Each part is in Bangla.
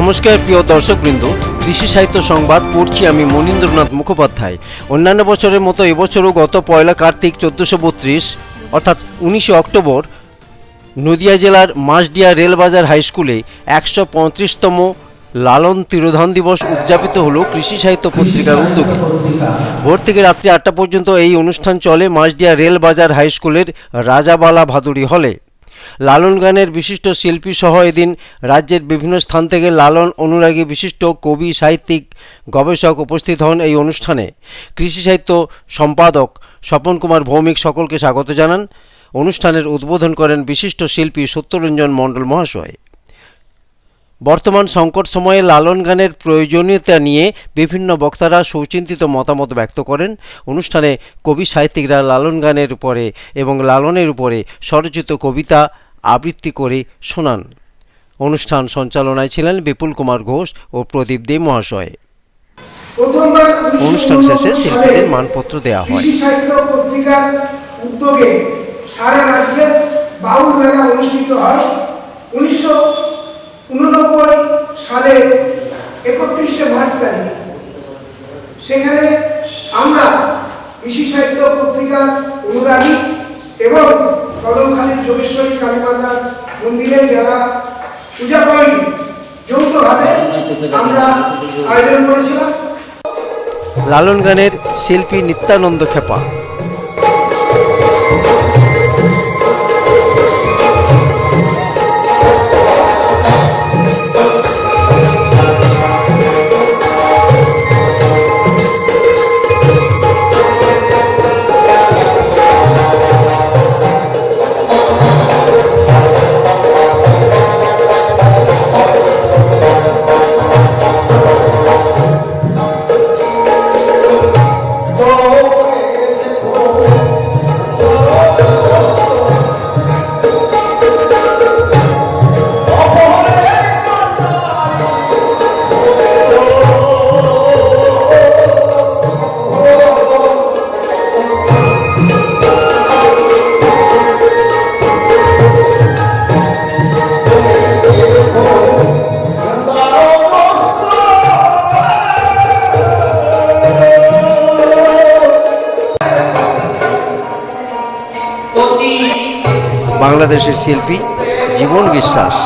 নমস্কার, প্রিয় দর্শকবৃন্দ। কৃষি সাহিত্য সংবাদ পড়ছি আমি মনীন্দ্রনাথ মুখোপাধ্যায়। অন্যান্য বছরের মতো এবছরও গত পয়লা কার্তিক চোদ্দোশো বত্রিশ, অর্থাৎ উনিশে অক্টোবর, নদিয়া জেলার মাসডিয়া রেলবাজার হাই স্কুলে একশো পঁয়ত্রিশতম লালন তিরোধান দিবস উদযাপিত হলো কৃষি সাহিত্য পত্রিকার উদ্যোগে। ভোর থেকে রাত্রি আটটা পর্যন্ত এই অনুষ্ঠান চলে মাসডিয়া রেলবাজার হাই স্কুলের রাজাবালা ভাদুরী হলে। লালন গানের বিশিষ্ট শিল্পী সহ এদিন রাজ্যের বিভিন্ন স্থান থেকে লালন অনুরাগী বিশিষ্ট কবি, সাহিত্যিক, গবেষক উপস্থিত হন এই অনুষ্ঠানে। কৃষি সাহিত্য সম্পাদক স্বপন কুমার ভৌমিক সকলকে স্বাগত জানান। অনুষ্ঠানের উদ্বোধন করেন বিশিষ্ট শিল্পী সত্যরঞ্জন মণ্ডল মহাশয়। বর্তমান সংকট সময়ে লালন গানের প্রয়োজনীয়তা নিয়ে বিভিন্ন বক্তারা সুচিন্তিত মতামত ব্যক্ত করেন। অনুষ্ঠানে কবি সাহিত্যিকরা লালন গানের উপরে এবং লালনের উপরে স্বরচিত কবিতা আবৃত্তি করে শোনান। অনুষ্ঠান সঞ্চালনায় ছিলেন বিপুল কুমার ঘোষ ও প্রদীপ দে মহাশয়। অনুষ্ঠান শেষে শিল্পীদের মানপত্র দেয়া হয়। সাহিত্য পত্রিকার উদ্যোগে সারা রাজ্যে বাউল মেলা অনুষ্ঠিত হয়। উনিশশো উননব্বই সালে একত্রিশে মার্চ তারিখে। সেখানে আমরা কৃষি সাহিত্য পত্রিকার অনুরাগী এবং কদমখালীর যোগেশ্বরী কালীমাতার মন্দিরে যারা পূজা করেন, যৌথভাবে আমরা আয়োজন করেছিলাম। লালন গানের শিল্পী নিত্যানন্দ খেপা। বাংলাদেশের শিল্পী জীবন বিশ্বাস।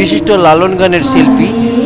বিশিষ্ট লালন গানের শিল্পী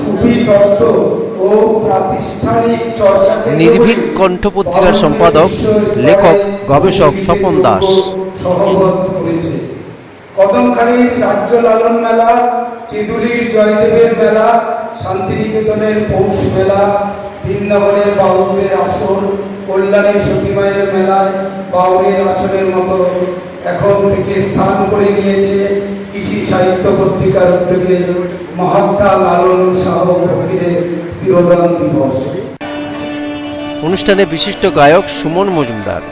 সুফি ও প্রাতিষ্ঠানিক চর্চাকে নির্ভীক কণ্ঠ পত্রিকার সম্পাদক, লেখক, গবেষক স্বপন দাস। সহমত করেছে কদমখালীর রাজ্য লালন মেলা কেদুলির জয়দেবের মেলা শান্তিনিকেতনের পৌষ মেলা বৃন্দাবনের বাউলদের আসর কল্যাণীর সতীমায়ের মেলায় বাউলের আসরের মতো এখন থেকে স্থান করে নিয়েছে কৃষি সাহিত্য পত্রিকার উদ্যোগে মহাত্মা লালন শাহ ফকিরের তিরোদান দিবস। অনুষ্ঠানে বিশিষ্ট গায়ক সুমন মজুমদার।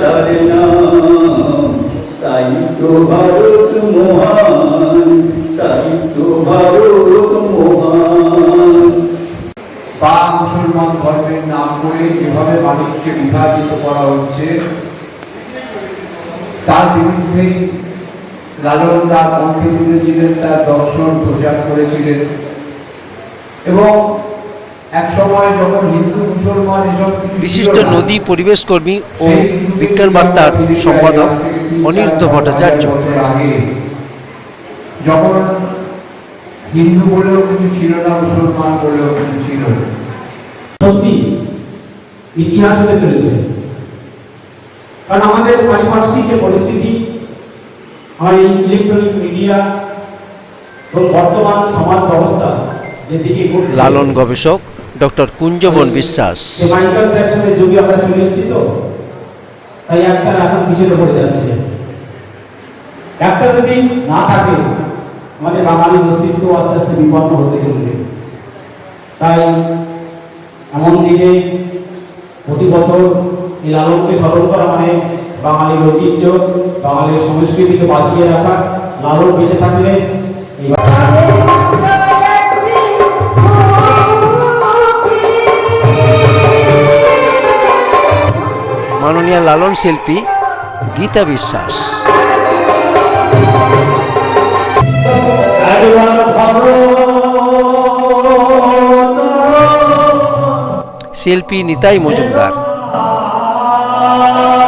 তার নাম তাই তো ভারত মহান ভারত মহান বা মুসলমান ধর্মের নাম করে যেভাবে মানুষকে বিভাজিত করা হচ্ছে তার বিরুদ্ধে লালন তার কণ্ঠে তুলেছিলেন তার দর্শন প্রচার করেছিলেন। এবং এক সময় যখন হিন্দু মুসলমান এসব বিশিষ্ট নদী পরিবেশ কর্মী ও বিজ্ঞান বার্তার সম্পাদক অনিরুদ্ধ ভট্টাচার্য। আগে যখন হিন্দু বলেও কিছু ছিল না মুসলমান বলেও কিছু ছিল না। সত্যি ইতিহাস হতে চলেছে। কারণ আমাদের পারিপার্শ্বিক যে পরিস্থিতি আমার এই ইলেকট্রনিক মিডিয়া এবং বর্তমান সমাজ ব্যবস্থা যেদিকে লালন গবেষক ডক্টর কুঞ্জবন বিশ্বাস। মাইকেল জ্যাকসনের যুগে আমরা চলে এসেছি তো তাই একটা এখন পিছনে পড়ে যাচ্ছে। একটা যদি না থাকে আমাদের বাঙালি অস্তিত্ব আস্তে আস্তে বিপন্ন হতে চলবে। তাই এমন দিনে প্রতি বছর এই লালনকে স্মরণ করা মানে বাঙালির ঐতিহ্য, বাঙালির সংস্কৃতিকে বাঁচিয়ে রাখা। লালন বেঁচে থাকলে মাননীয় লালন শিল্পী গীতা বিশ্বাস। শিল্পী নিতাই মজুমদার। প্রিয়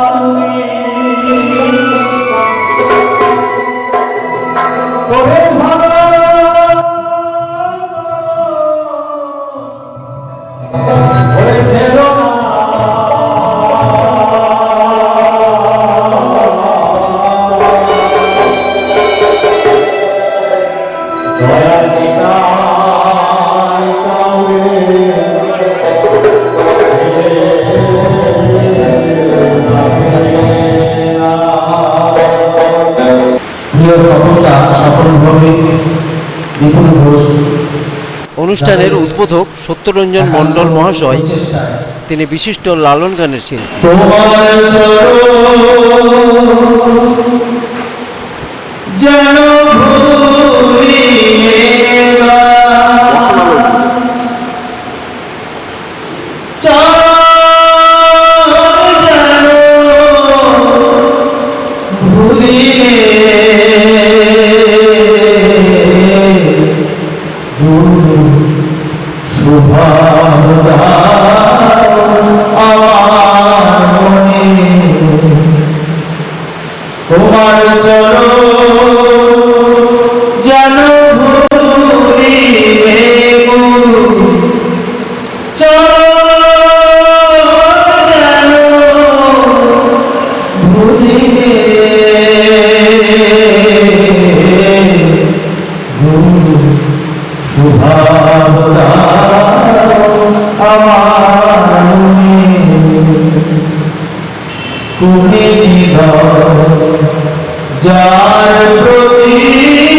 ঘোষ। অনুষ্ঠানের উদ্বোধক সত্যরঞ্জন মণ্ডল মহাশয়। তিনি বিশিষ্ট লালন গানের ছিলেন তোমার যেন ভুলিবে তুমি যার প্রতি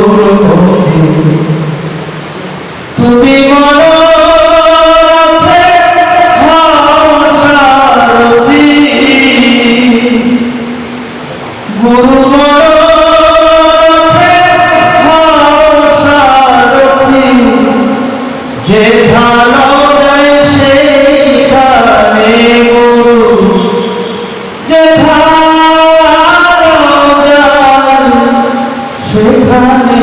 পথে সেখানে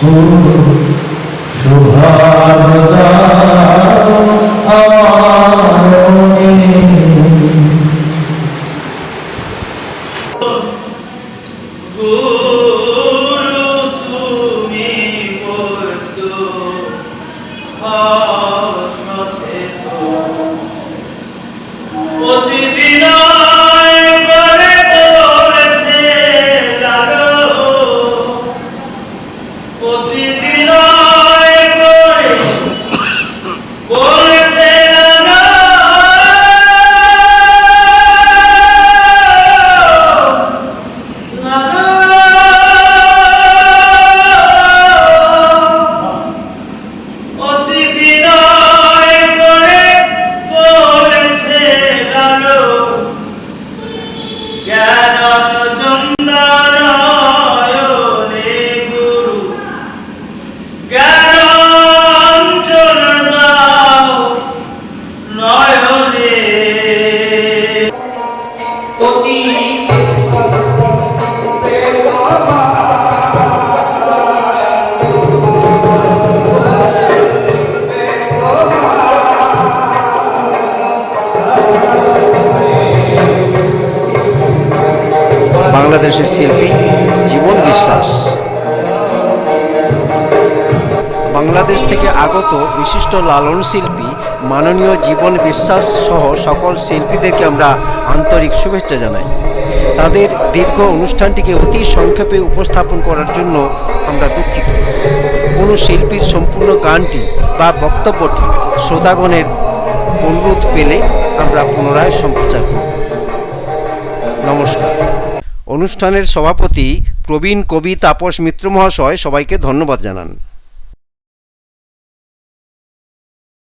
গুরু শুভাব আমার বাংলাদেশের শিল্পী জীবন বিশ্বাস। বাংলাদেশ থেকে আগত বিশিষ্ট লালন শিল্পী, মাননীয় জীবন বিশ্বাস সহ সকল শিল্পীদেরকে আমরা আন্তরিক শুভেচ্ছা জানাই। তাদের দীর্ঘ অনুষ্ঠানটিকে অতি সংক্ষেপে উপস্থাপন করার জন্য আমরা দুঃখিত। কোনো শিল্পীর সম্পূর্ণ গানটি বা বক্তব্যটি শ্রোতাগণের অনুরোধ পেলে আমরা পুনরায় সম্প্রচার করব। নমস্কার। অনুষ্ঠানের সভাপতি প্রবীণ কবি তাপস মিত্র মহাশয় সবাইকে ধন্যবাদ জানান।